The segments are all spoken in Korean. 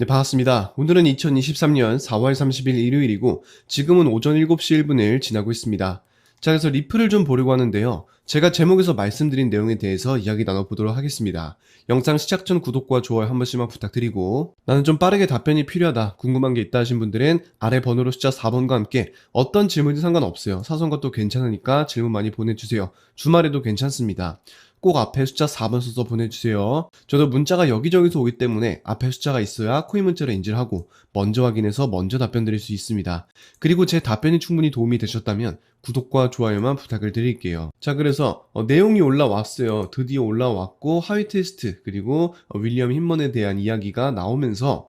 네, 반갑습니다. 오늘은 2023년 4월 30일 일요일이고 지금은 오전 7시 1분을 지나고 있습니다. 자, 그래서 리플을 좀 보려고 하는데요. 제가 제목에서 말씀드린 내용에 대해서 이야기 나눠보도록 하겠습니다. 영상 시작 전 구독과 좋아요 한 번씩만 부탁드리고 나는 좀 빠르게 답변이 필요하다 궁금한 게 있다 하신 분들은 아래 번호로 숫자 4번과 함께 어떤 질문이 상관없어요. 사소한 것도 괜찮으니까 질문 많이 보내주세요. 주말에도 괜찮습니다. 꼭 앞에 숫자 4번 써서 보내주세요. 저도 문자가 여기저기서 오기 때문에 앞에 숫자가 있어야 코인 문자로 인지를 하고 먼저 확인해서 먼저 답변 드릴 수 있습니다. 그리고 제 답변이 충분히 도움이 되셨다면 구독과 좋아요만 부탁을 드릴게요. 자, 그래서 어, 내용이 올라왔어요. 드디어 올라왔고 하위 테스트 그리고 어, 윌리엄 힘먼에 대한 이야기가 나오면서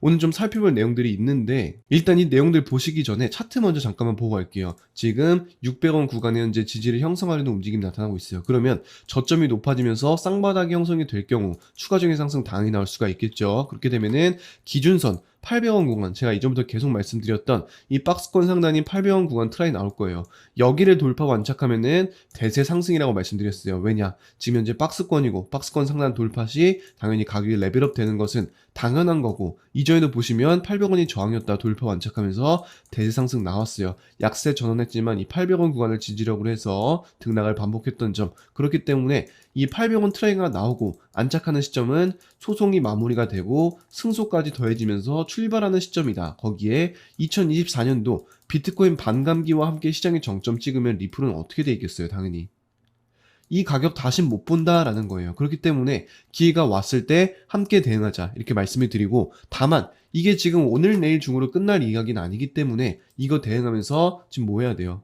오늘 좀 살펴볼 내용들이 있는데 일단 이 내용들 보시기 전에 차트 먼저 잠깐만 보고 갈게요. 지금 600원 구간에 현재 지지를 형성하려는 움직임이 나타나고 있어요. 그러면 저점이 높아지면서 쌍바닥이 형성이 될 경우 추가적인 상승 당연히 나올 수가 있겠죠. 그렇게 되면은 기준선 800원 구간 제가 이전부터 계속 말씀드렸던 이 박스권 상단인 800원 구간 트라이 나올 거예요. 여기를 돌파 완착하면은 대세 상승이라고 말씀드렸어요. 왜냐? 지금 현재 박스권이고 박스권 상단 돌파 시 당연히 가격이 레벨업 되는 것은 당연한 거고 이전에도 보시면 800원이 저항이었다 돌파 완착하면서 대세 상승 나왔어요. 약세 전환했지만 이 800원 구간을 지지력으로 해서 등락을 반복했던 점 그렇기 때문에 이 800원 트레이가 나오고 안착하는 시점은 소송이 마무리가 되고 승소까지 더해지면서 출발하는 시점이다. 거기에 2024년도 비트코인 반감기와 함께 시장이 정점 찍으면 리플은 어떻게 돼 있겠어요? 당연히. 이 가격 다시 못 본다라는 거예요. 그렇기 때문에 기회가 왔을 때 함께 대응하자 이렇게 말씀을 드리고 다만 이게 지금 오늘 내일 중으로 끝날 이야기는 아니기 때문에 이거 대응하면서 지금 뭐 해야 돼요?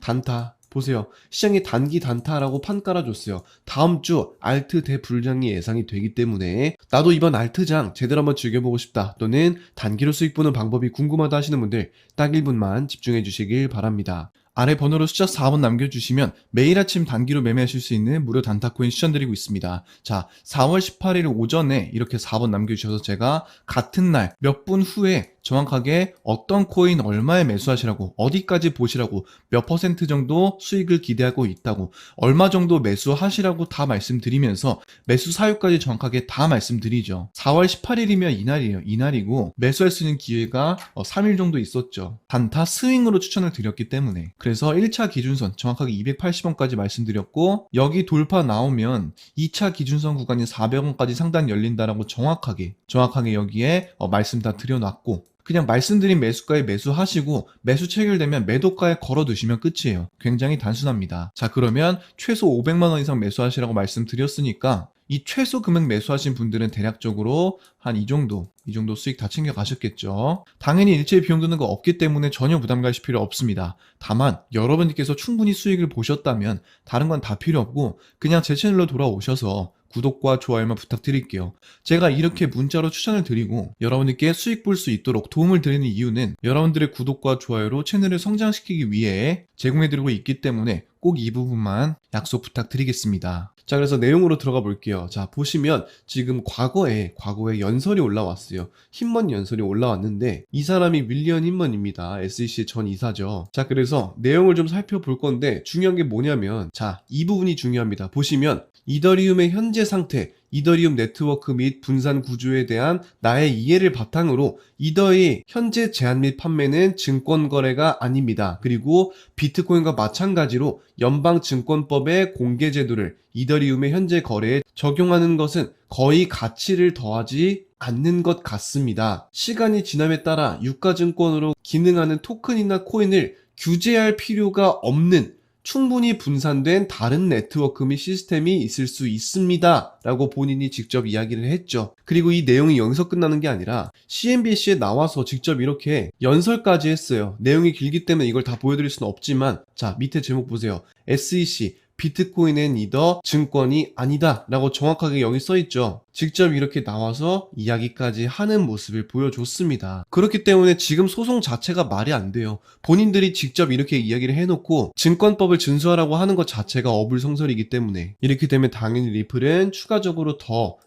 단타 보세요. 시장이 단기 단타라고 판 깔아줬어요. 다음 주 알트 대불장이 예상이 되기 때문에 나도 이번 알트장 제대로 한번 즐겨보고 싶다 또는 단기로 수익 보는 방법이 궁금하다 하시는 분들 딱 1분만 집중해 주시길 바랍니다. 아래 번호로 숫자 4번 남겨주시면 매일 아침 단기로 매매하실 수 있는 무료 단타코인 추천드리고 있습니다. 자, 4월 18일 오전에 이렇게 4번 남겨주셔서 제가 같은 날 몇 분 후에 정확하게 어떤 코인 얼마에 매수하시라고 어디까지 보시라고 몇 퍼센트 정도 수익을 기대하고 있다고 얼마 정도 매수하시라고 다 말씀드리면서 매수 사유까지 정확하게 다 말씀드리죠. 4월 18일이면 이날이에요. 이날이고 매수할 수 있는 기회가 3일 정도 있었죠. 단타 스윙으로 추천을 드렸기 때문에 그래서 1차 기준선 정확하게 280원까지 말씀드렸고 여기 돌파 나오면 2차 기준선 구간이 400원까지 상단 열린다라고 정확하게 정확하게 여기에 어, 말씀 다 드려놨고 그냥 말씀드린 매수가에 매수하시고 매수 체결되면 매도가에 걸어 두시면 끝이에요. 굉장히 단순합니다. 자, 그러면 최소 500만 원 이상 매수하시라고 말씀드렸으니까 이 최소 금액 매수하신 분들은 대략적으로 한 이 정도, 이 정도 수익 다 챙겨 가셨겠죠. 당연히 일체 비용 드는 거 없기 때문에 전혀 부담 가실 필요 없습니다. 다만 여러분들께서 충분히 수익을 보셨다면 다른 건 다 필요 없고 그냥 제 채널로 돌아오셔서 구독과 좋아요만 부탁드릴게요. 제가 이렇게 문자로 추천을 드리고 여러분들께 수익 볼 수 있도록 도움을 드리는 이유는 여러분들의 구독과 좋아요로 채널을 성장시키기 위해 제공해드리고 있기 때문에 꼭 이 부분만 약속 부탁드리겠습니다. 자, 그래서 내용으로 들어가 볼게요. 자, 보시면 지금 과거에, 과거에 연설이 올라왔어요. 힘먼 연설이 올라왔는데, 이 사람이 윌리언 힘먼입니다. SEC의 전 이사죠. 자, 그래서 내용을 좀 살펴볼 건데, 중요한 게 뭐냐면, 자, 이 부분이 중요합니다. 보시면, 이더리움의 현재 상태, 이더리움 네트워크 및 분산 구조에 대한 나의 이해를 바탕으로 이더의 현재 제한 및 판매는 증권 거래가 아닙니다. 그리고 비트코인과 마찬가지로 연방증권법의 공개 제도를 이더리움의 현재 거래에 적용하는 것은 거의 가치를 더하지 않는 것 같습니다. 시간이 지남에 따라 유가증권으로 기능하는 토큰이나 코인을 규제할 필요가 없는 충분히 분산된 다른 네트워크 및 시스템이 있을 수 있습니다. 라고 본인이 직접 이야기를 했죠. 그리고 이 내용이 여기서 끝나는 게 아니라 CNBC에 나와서 직접 이렇게 연설까지 했어요. 내용이 길기 때문에 이걸 다 보여드릴 수는 없지만 자 밑에 제목 보세요. SEC 비트코인은 이더 증권이 아니다 라고 정확하게 여기 써 있죠. 직접 이렇게 나와서 이야기까지 하는 모습을 보여줬습니다. 그렇기 때문에 지금 소송 자체가 말이 안 돼요. 본인들이 직접 이렇게 이야기를 해놓고 증권법을 준수하라고 하는 것 자체가 어불성설이기 때문에 이렇게 되면 당연히 리플은 추가적으로 더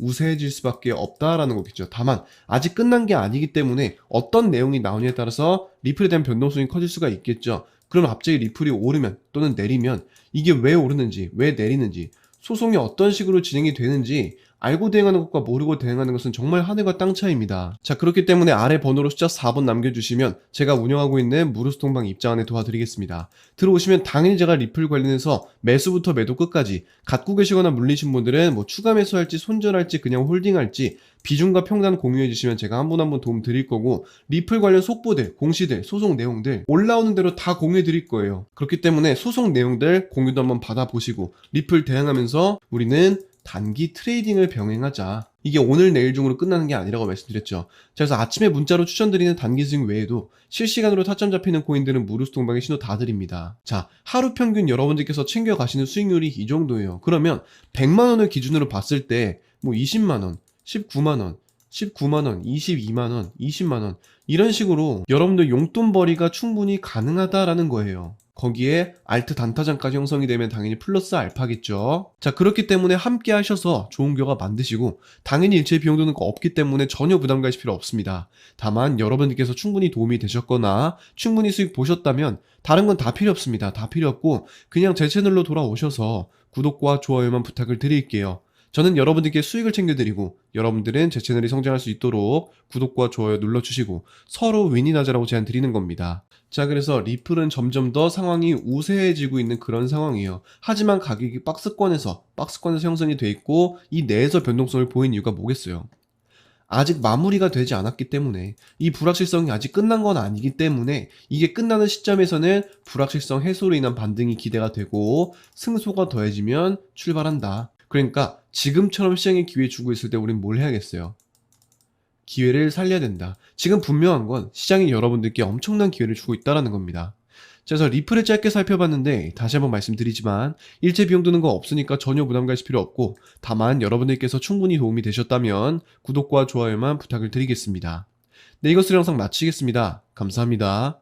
우세해질 수밖에 없다라는 거겠죠. 다만 아직 끝난 게 아니기 때문에 어떤 내용이 나오냐에 따라서 리플에 대한 변동성이 커질 수가 있겠죠. 그럼 갑자기 리플이 오르면 또는 내리면 이게 왜 오르는지 왜 내리는지 소송이 어떤 식으로 진행이 되는지 알고 대응하는 것과 모르고 대응하는 것은 정말 하늘과 땅 차이입니다. 자, 그렇기 때문에 아래 번호로 숫자 4번 남겨주시면 제가 운영하고 있는 무르스 통방 입장 안에 도와드리겠습니다. 들어오시면 당연히 제가 리플 관련해서 매수부터 매도 끝까지 갖고 계시거나 물리신 분들은 뭐 추가 매수할지 손절할지 그냥 홀딩할지 비중과 평단 공유해 주시면 제가 한 분 한 분 도움 드릴 거고 리플 관련 속보들, 공시들, 소송 내용들 올라오는 대로 다 공유해 드릴 거예요. 그렇기 때문에 소송 내용들 공유도 한번 받아보시고 리플 대응하면서 우리는 단기 트레이딩을 병행하자. 이게 오늘 내일 중으로 끝나는 게 아니라고 말씀드렸죠. 자, 그래서 아침에 문자로 추천드리는 단기 스윙 외에도 실시간으로 타점 잡히는 코인들은 무르스 동방에 신호 다 드립니다. 자, 하루 평균 여러분들께서 챙겨 가시는 수익률이 이 정도예요. 그러면 100만 원을 기준으로 봤을 때 뭐 20만 원, 19만 원, 19만 원, 22만 원, 20만 원 이런 식으로 여러분들 용돈벌이가 충분히 가능하다라는 거예요. 거기에 알트 단타장까지 형성이 되면 당연히 플러스 알파겠죠. 자, 그렇기 때문에 함께 하셔서 좋은 결과 만드시고 당연히 일체 비용 도는 없기 때문에 전혀 부담 가실 필요 없습니다. 다만 여러분들께서 충분히 도움이 되셨거나 충분히 수익 보셨다면 다른 건 다 필요 없습니다. 다 필요 없고 그냥 제 채널로 돌아오셔서 구독과 좋아요만 부탁을 드릴게요. 저는 여러분들께 수익을 챙겨드리고 여러분들은 제 채널이 성장할 수 있도록 구독과 좋아요 눌러주시고 서로 윈윈하자라고 제안 드리는 겁니다. 자 그래서 리플은 점점 더 상황이 우세해지고 있는 그런 상황이에요. 하지만 가격이 박스권에서 박스권에서 형성이 돼 있고 이 내에서 변동성을 보인 이유가 뭐겠어요? 아직 마무리가 되지 않았기 때문에 이 불확실성이 아직 끝난 건 아니기 때문에 이게 끝나는 시점에서는 불확실성 해소로 인한 반등이 기대가 되고 승소가 더해지면 출발한다. 그러니까 지금처럼 시장에 기회 주고 있을 때 우린 뭘 해야겠어요? 기회를 살려야 된다. 지금 분명한 건 시장이 여러분들께 엄청난 기회를 주고 있다라는 겁니다. 자, 그래서 리플을 짧게 살펴봤는데 다시 한번 말씀드리지만 일체 비용 드는 거 없으니까 전혀 부담 가실 필요 없고 다만 여러분들께서 충분히 도움이 되셨다면 구독과 좋아요만 부탁을 드리겠습니다. 네, 이것을 영상 마치겠습니다. 감사합니다.